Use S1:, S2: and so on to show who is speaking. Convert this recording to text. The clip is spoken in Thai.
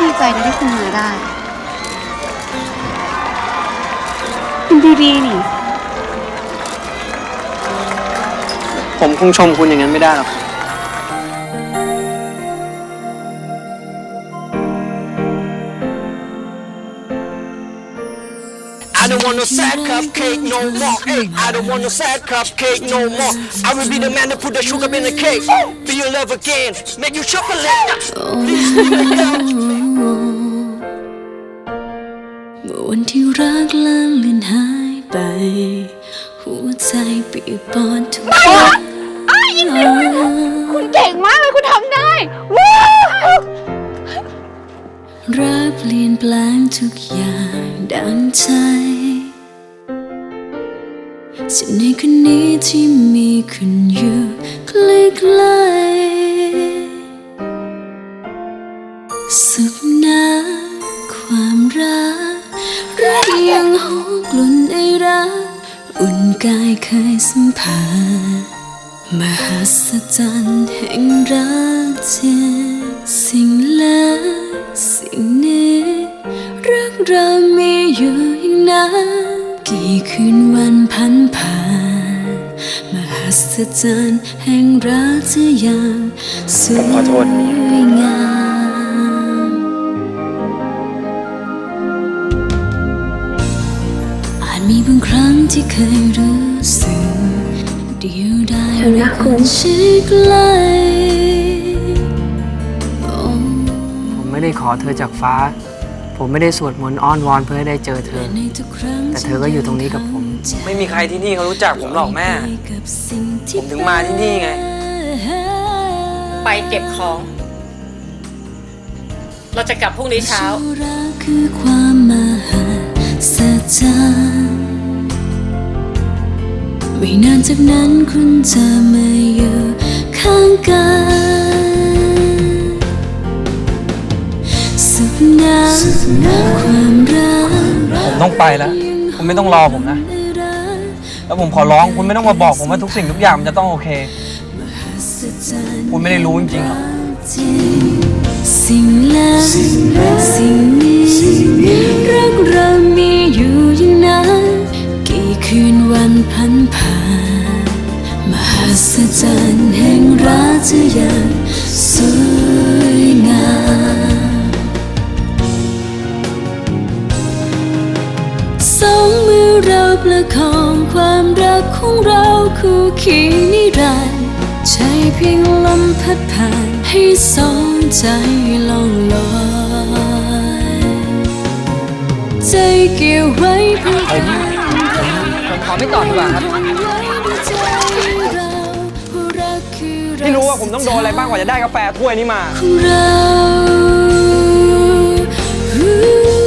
S1: ดีใจนะที่คุณมาได้ คุณดูดีนี่
S2: ผมคงชมคุณอย่างนั้นไม่ได้หรอก
S3: I don't want no sad cupcake no more. Hey, I don't want no sad cupcake no more. I will be the man to put the sugar in the cake. Be your love again, make you chocolate. Please leave me down.
S4: เมื่อวันที่รักลื่นเลือนหายไป หัวใจปียกปอนทุกวัน
S1: คุณเก่งมากเลยคุณทำได้
S4: รักเปลี่ยนแปลงทุกอย่างดังใจสิ่งในคืนนี้ที่มีคุณอยู่ ยังหกลุ่นไอรักอุ่นกายเคยสัมผัสมหัศจรรย์แห่งรักเธอสิ่งล็กสิ่งนี้รักเรามีอยู่อย่างนั้นกี่คืนวันพันผ่านมหัศจรรย์แห่งรักเธออย่างสวยงาม ที่เคยรู้สึกเดียวดายหรือคนชิดไกลโอ้
S2: ผมไม่ได้ขอเธอจากฟ้า ผมไม่ได้สวดมนต์อ้อนวอนเพื่อให้ได้เจอเธอ
S4: ในทุกครั้ง
S2: แต่เธอก็อยู่ตรงนี้กับผม ไม่มีใครที่นี่เขารู้จักผมหรอกแม่ ผมถึงมาที่นี่ไง
S5: ไปเก็บของ เราจะกลับพรุ่งนี้เช้า
S4: รักคือความมหัศ จากนั้นคุณจะมาอยู่ข้างกันสุขนะความรัก
S2: ผมต้องไปแล้ว คุณไม่ต้องรอผมนะ แล้วผมขอร้องคุณไม่ต้องมาบอกผมว่าทุกสิ่งทุกอย่างมันจะต้องโอเค คุณไม่ได้รู้จริงๆหรอก
S4: สิ่งแล้วสิ่งนี้รักเรามีอยู่อย่างนั้นกี่คืนวันพันผ่านมหั ศจรรย์แห่งรักเธออย่างสวยงามสองมือเราประคองความรักของเราคู่เคีนิรันดร์ใช้เพียงลมพัดผ่านให้สองใจล่องลอยใจเกี่ยวไว้เพื่อกัน
S2: ผมขอไม่ตอบดีกว่าครับ
S4: ไม่
S2: ไม่รู้ว่าผมต้องโดนอะไรบ้างกว่าจะได้กาแฟถ้วยนี้มา
S4: ของเรา